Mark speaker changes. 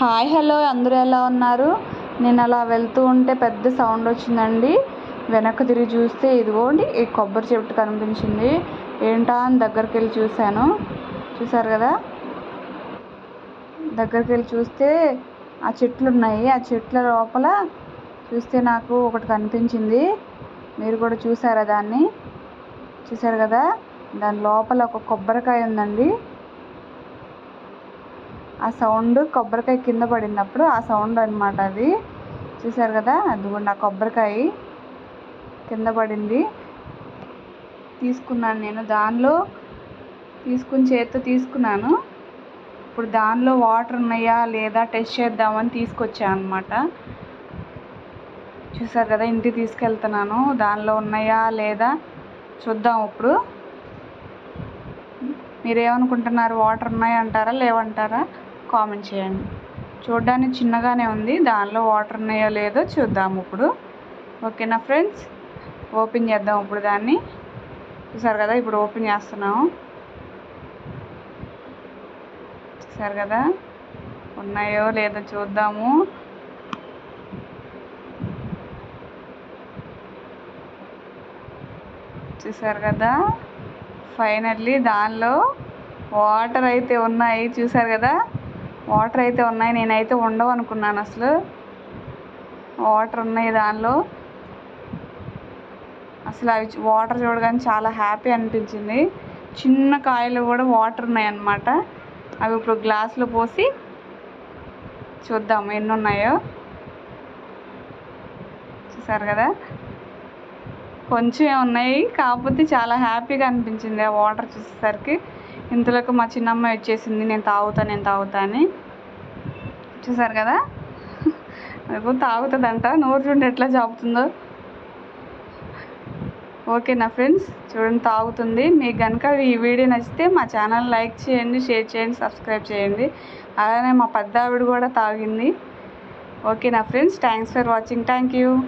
Speaker 1: Hi hello అందరూ ఎలా ఉన్నారు? నేను అలా వెళ్తూ ఉంటే పెద్ద సౌండ్ వచ్చిందండి. వెనక్కి తిరిగి చూస్తే ఇదిగోండి ఈ కొబ్బరి చెట్టు కనిపించింది. ఏంటా అని దగ్గరికి వెళ్ళి చూశాను. చూసారు కదా? దగ్గరికి వెళ్ళి చూస్తే ఆ చెట్లు ఉన్నాయి ఆ చెట్ల లోపల చూస్తే నాకు ఒకటి కనిపించింది. మీరు కూడా చూసారా దాన్ని? చూసారు కదా? దాని లోపల ఒక కొబ్బరికాయ ఉందండి. ఆ సౌండ్ కొబ్బరికాయ కింద పడినప్పుడు ఆ సౌండ్ అనమాట అది. చూసారు కదా? అదిగోండి ఆ కొబ్బరికాయ కింద పడింది. తీసుకున్నాను నేను. దానిలో తీసుకుని చేత్తో తీసుకున్నాను. ఇప్పుడు దానిలో వాటర్ ఉన్నాయా లేదా టెస్ట్ చేద్దామని తీసుకొచ్చాను అనమాట చూసారు కదా? ఇంటికి తీసుకెళ్తున్నాను. దానిలో ఉన్నాయా లేదా చూద్దాం ఇప్పుడు. మీరేమనుకుంటున్నారు? వాటర్ ఉన్నాయంటారా? లేవంటారా? కామెంట్ చేయండి. చూడ్డానికి చిన్నగానే ఉంది. దానిలో వాటర్ ఉన్నాయో లేదో చూద్దాము ఇప్పుడు. ఓకేనా ఫ్రెండ్స్? ఓపెన్ చేద్దాం ఇప్పుడు దాన్ని. చూసారు కదా? ఇప్పుడు ఓపెన్ చేస్తున్నాము. చూసారు కదా? ఉన్నాయో లేదో చూద్దాము. చూసారు కదా? ఫైనల్లీ దానిలో వాటర్ అయితే ఉన్నాయి. చూసారు కదా? వాటర్ అయితే ఉన్నాయి. నేనైతే ఉండవు అనుకున్నాను అసలు. వాటర్ ఉన్నాయి దానిలో. అసలు అవి వాటర్ చూడగానే చాలా హ్యాపీ అనిపించింది. చిన్న కాయలు కూడా వాటర్ ఉన్నాయి అన్నమాట అవి ఇప్పుడు గ్లాసులో పోసి చూద్దాం ఎన్ని ఉన్నాయో చూసారు కదా? కొంచెమే ఉన్నాయి. కాకపోతే చాలా హ్యాపీగా అనిపించింది ఆ వాటర్ చూసేసరికి. ఇంతలోకి మా చిన్నమ్మ వచ్చేసింది నేను తాగుతా నేను తాగుతా అని. చూసారు కదా? నాకు తాగుతుందంట. నోరు చూడండి ఎట్లా చాపుతుందో ఓకేనా ఫ్రెండ్స్? చూడండి తాగుతుంది. మీకు కనుక ఈ వీడియో నచ్చితే మా ఛానల్ లైక్ చేయండి షేర్ చేయండి సబ్స్క్రైబ్ చేయండి. అలానే మా పెద్ద ఆవిడ కూడా తాగింది. ఓకేనా friends? Thanks for watching. Thank you.